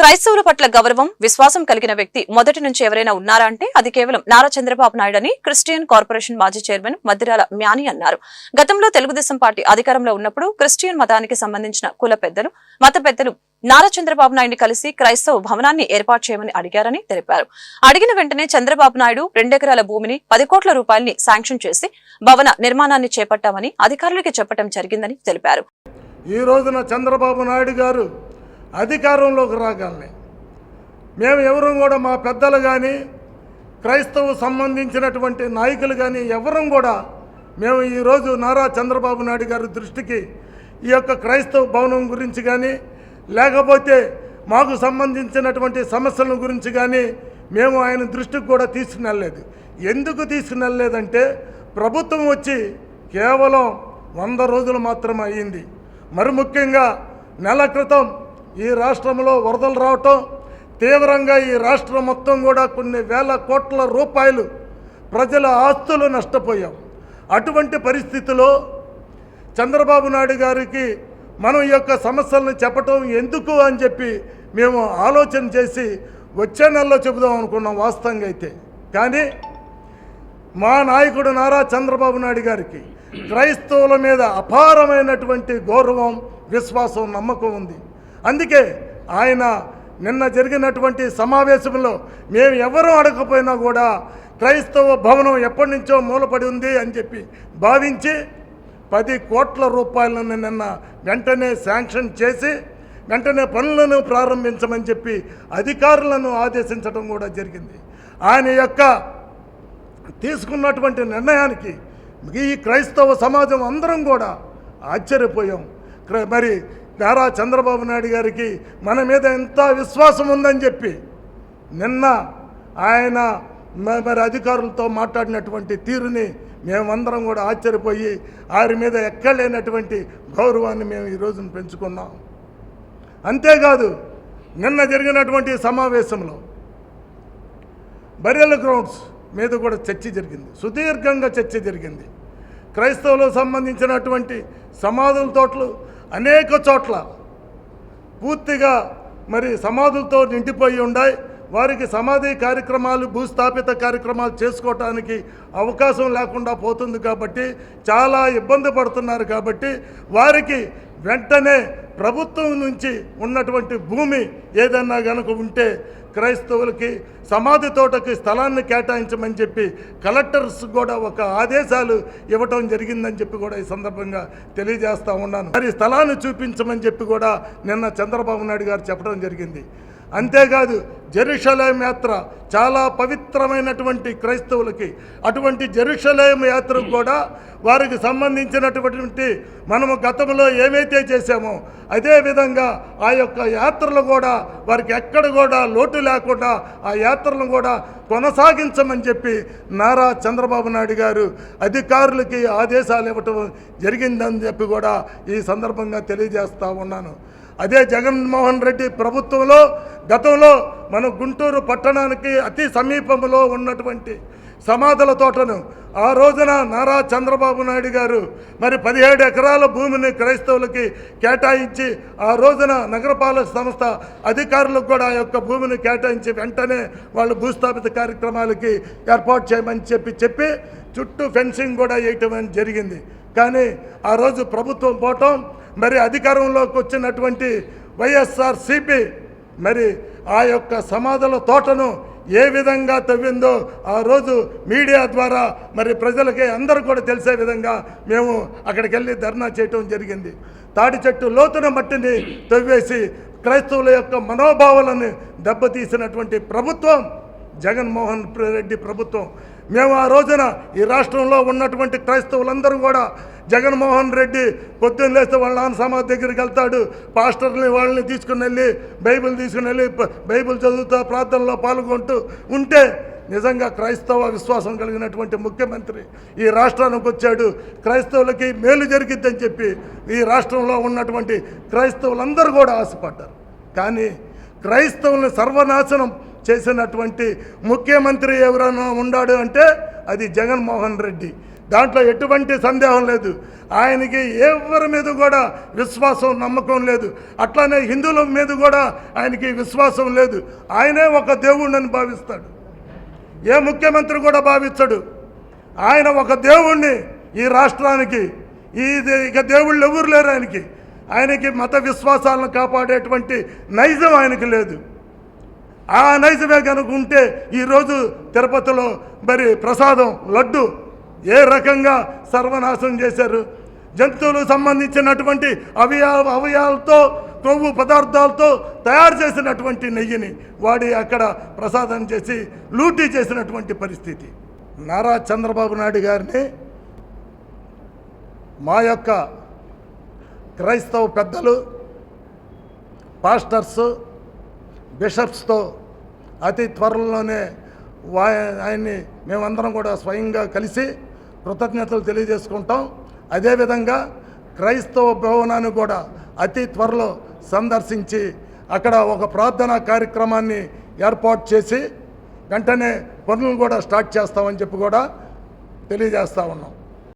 క్రైస్తవుల పట్ల గౌరవం విశ్వాసం కలిగిన వ్యక్తి మొదటి నుంచి ఎవరైనా ఉన్నారా అంటే అది కేవలం నారా చంద్రబాబు నాయుడు అని క్రిస్టియన్ కార్పొరేషన్ మాజీ చైర్మన్ మద్దిరాల మ్యాని అన్నారు. గతంలో తెలుగుదేశం పార్టీ అధికారంలో ఉన్నప్పుడు క్రిస్టియన్ మతానికి సంబంధించిన కుల పెద్దలు మత పెద్దలు నారా చంద్రబాబు నాయుడిని కలిసి క్రైస్తవ భవనాన్ని ఏర్పాటు చేయమని అడిగారని తెలిపారు. అడిగిన వెంటనే చంద్రబాబు నాయుడు రెండెకరాల భూమిని పది కోట్ల రూపాయల్ని శాంక్షన్ చేసి భవన నిర్మాణాన్ని చేపట్టామని అధికారులకి చెప్పడం జరిగిందని తెలిపారు. ఈ రోజున చంద్రబాబు నాయుడు గారు అధికారంలోకి రాగానే మేము ఎవరు కూడా మా పెద్దలు కానీ క్రైస్తవ సంబంధించినటువంటి నాయకులు కానీ ఎవరం కూడా మేము ఈరోజు నారా చంద్రబాబు నాయుడు గారి దృష్టికి ఈ యొక్క క్రైస్తవ భవనం గురించి కానీ లేకపోతే మాకు సంబంధించినటువంటి సమస్యల గురించి కానీ మేము ఆయన దృష్టికి కూడా తీసుకునెళ్ళలేదు. ఎందుకు తీసుకునెళ్ళలేదంటే ప్రభుత్వం వచ్చి కేవలం వంద రోజులు మాత్రమే అయ్యింది మరి ముఖ్యంగా నెల క్రితం ఈ రాష్ట్రంలో వరదలు రావటం తీవ్రంగా ఈ రాష్ట్రం మొత్తం కూడా కొన్ని వేల కోట్ల రూపాయలు ప్రజల ఆస్తులు నష్టపోయాం. అటువంటి పరిస్థితిలో చంద్రబాబు నాయుడు గారికి మనం ఈ యొక్క సమస్యలను చెప్పటం ఎందుకు అని చెప్పి మేము ఆలోచన చేసి వచ్చే నెలలో చెబుదాం అనుకున్నాం వాస్తవంగా అయితే. కానీ మా నాయకుడు నారా చంద్రబాబు నాయుడు గారికి క్రైస్తవుల మీద అపారమైనటువంటి గౌరవం విశ్వాసం నమ్మకం ఉంది. అందుకే ఆయన నిన్న జరిగినటువంటి సమావేశంలో మేము ఎవరూ అడగకపోయినా కూడా క్రైస్తవ భవనం ఎప్పటి నుంచో మూలపడి ఉంది అని చెప్పి భావించి పది కోట్ల రూపాయలను నిన్న వెంటనే శాంక్షన్ చేసి వెంటనే పనులను ప్రారంభించమని చెప్పి అధికారులను ఆదేశించడం కూడా జరిగింది. ఆయన యొక్క తీసుకున్నటువంటి నిర్ణయానికి ఈ క్రైస్తవ సమాజం అందరం కూడా ఆశ్చర్యపోయాం. మరి నారా చంద్రబాబు నాయుడు గారికి మన మీద ఎంత విశ్వాసం ఉందని చెప్పి నిన్న ఆయన మరి అధికారులతో మాట్లాడినటువంటి తీరుని మేమందరం కూడా ఆశ్చర్యపోయి వారి మీద ఎక్కలేనటువంటి గౌరవాన్ని మేము ఈ రోజున పెంచుకున్నాం. అంతేకాదు నిన్న జరిగినటువంటి సమావేశంలో బరియల్ గ్రౌండ్స్ మీద కూడా చర్చ జరిగింది. సుదీర్ఘంగా చర్చ జరిగింది. క్రైస్తవులకు సంబంధించినటువంటి సమాధుల తోటలు అనేక చోట్ల పూర్తిగా మరి సమాధులతో నిండిపోయి ఉన్నాయి వారికి సమాధి కార్యక్రమాలు భూస్థాపిత కార్యక్రమాలు చేసుకోవటానికి అవకాశం లేకుండా పోతుంది కాబట్టి చాలా ఇబ్బంది పడుతున్నారు కాబట్టి వారికి వెంటనే ప్రభుత్వం నుంచి ఉన్నటువంటి భూమి ఏదన్నా కనుక ఉంటే క్రైస్తవులకి సమాధి తోటకి స్థలాన్ని కేటాయించమని చెప్పి కలెక్టర్స్ కూడా ఒక ఆదేశాలు ఇవ్వటం జరిగిందని చెప్పి కూడా ఈ సందర్భంగా తెలియజేస్తూ ఉన్నాను. మరి స్థలాన్ని చూపించమని చెప్పి కూడా నిన్న చంద్రబాబు నాయుడు గారు చెప్పడం జరిగింది. అంతేకాదు జెరూషలేం యాత్ర చాలా పవిత్రమైనటువంటి క్రైస్తవులకి అటువంటి జెరూషలేం యాత్రకు కూడా వారికి సంబంధించినటువంటి మనము గతంలో ఏమైతే చేశామో అదే విధంగా ఆ యొక్క యాత్రలు కూడా వారికి ఎక్కడ కూడా లోటు లేకుండా ఆ యాత్రలను కూడా కొనసాగించమని చెప్పి నారా చంద్రబాబు నాయుడు గారు అధికారులకి ఆదేశాలు ఇవ్వటం జరిగిందని చెప్పి కూడా ఈ సందర్భంగా తెలియజేస్తా ఉన్నాను. అదే జగన్మోహన్ రెడ్డి ప్రభుత్వంలో గతంలో మన గుంటూరు పట్టణానికి అతి సమీపంలో ఉన్నటువంటి సమాధుల తోటను ఆ రోజున నారా చంద్రబాబు నాయుడు గారు మరి పదిహేడు ఎకరాల భూమిని క్రైస్తవులకి కేటాయించి ఆ రోజున నగరపాలక సంస్థ అధికారులకు కూడా ఆ యొక్క భూమిని కేటాయించి వెంటనే వాళ్ళు భూస్థాపిత కార్యక్రమాలకి ఏర్పాటు చేయమని చెప్పి చెప్పి చుట్టూ ఫెన్సింగ్ కూడా వేయటం జరిగింది. కానీ ఆ రోజు ప్రభుత్వం పోవటం మరి అధికారంలోకి వచ్చినటువంటి వైఎస్ఆర్ సిపి మరి ఆ యొక్క సమాధుల తోటను ఏ విధంగా తవ్విందో ఆ రోజు మీడియా ద్వారా మరి ప్రజలకి అందరూ కూడా తెలిసే విధంగా మేము అక్కడికి వెళ్ళి ధర్నా చేయటం జరిగింది. తాడి చెట్టు లోతున మట్టిని తవ్వేసి క్రైస్తవుల యొక్క మనోభావాలను దెబ్బతీసినటువంటి ప్రభుత్వం జగన్మోహన్ రెడ్డి ప్రభుత్వం మేము ఆ రోజున ఈ రాష్ట్రంలో ఉన్నటువంటి క్రైస్తవులందరూ కూడా జగన్మోహన్ రెడ్డి పొద్దున్న లేస్తే వాళ్ళ నాన్న సమాధి దగ్గరికి వెళ్తాడు. పాస్టర్ని వాళ్ళని తీసుకుని వెళ్ళి బైబిల్ తీసుకుని వెళ్ళి బైబిల్ చదువుతూ ప్రార్థనలో పాల్గొంటూ ఉంటే నిజంగా క్రైస్తవ విశ్వాసం కలిగినటువంటి ముఖ్యమంత్రి ఈ రాష్ట్రానికి వచ్చాడు. క్రైస్తవులకి మేలు జరిగిద్దని చెప్పి ఈ రాష్ట్రంలో ఉన్నటువంటి క్రైస్తవులందరూ కూడా ఆశపడ్డారు. కానీ క్రైస్తవుల్ని సర్వనాశనం చేసినటువంటి ముఖ్యమంత్రి ఎవరైనా ఉన్నాడు అంటే అది జగన్మోహన్ రెడ్డి. దాంట్లో ఎటువంటి సందేహం లేదు. ఆయనకి ఎవరి మీద కూడా విశ్వాసం నమ్మకం లేదు. అట్లానే హిందువుల మీద కూడా ఆయనకి విశ్వాసం లేదు. ఆయనే ఒక దేవుణ్ణని భావిస్తాడు. ఏ ముఖ్యమంత్రి కూడా భావించడు. ఆయన ఒక దేవుణ్ణి ఈ రాష్ట్రానికి ఈ ఇక దేవుళ్ళు ఎవరు లేరు ఆయనకి. ఆయనకి మత విశ్వాసాలను కాపాడేటువంటి నైజం ఆయనకి లేదు. ఆ నైజమే కనుక ఉంటే ఈరోజు తిరుపతిలో మరి ప్రసాదం లడ్డు ఏ రకంగా సర్వనాశనం చేశారు? జంతువులకు సంబంధించినటువంటి అవయవ అవయాలతో కొవ్వు పదార్థాలతో తయారు చేసినటువంటి నెయ్యిని వాడి అక్కడ ప్రసాదం చేసి లూటీ చేసినటువంటి పరిస్థితి. నారా చంద్రబాబు నాయుడు గారిని మా యొక్క క్రైస్తవ పెద్దలు పాస్టర్స్ బిషప్స్తో అతి త్వరలోనే వా ఆయన్ని మేమందరం కూడా స్వయంగా కలిసి కృతజ్ఞతలు తెలియజేసుకుంటాం. అదేవిధంగా క్రైస్తవ భవనాన్ని కూడా అతి త్వరలో సందర్శించి అక్కడ ఒక ప్రార్థనా కార్యక్రమాన్ని ఏర్పాటు చేసి వెంటనే పనులు కూడా స్టార్ట్ చేస్తామని చెప్పి కూడా తెలియజేస్తా ఉన్నాం.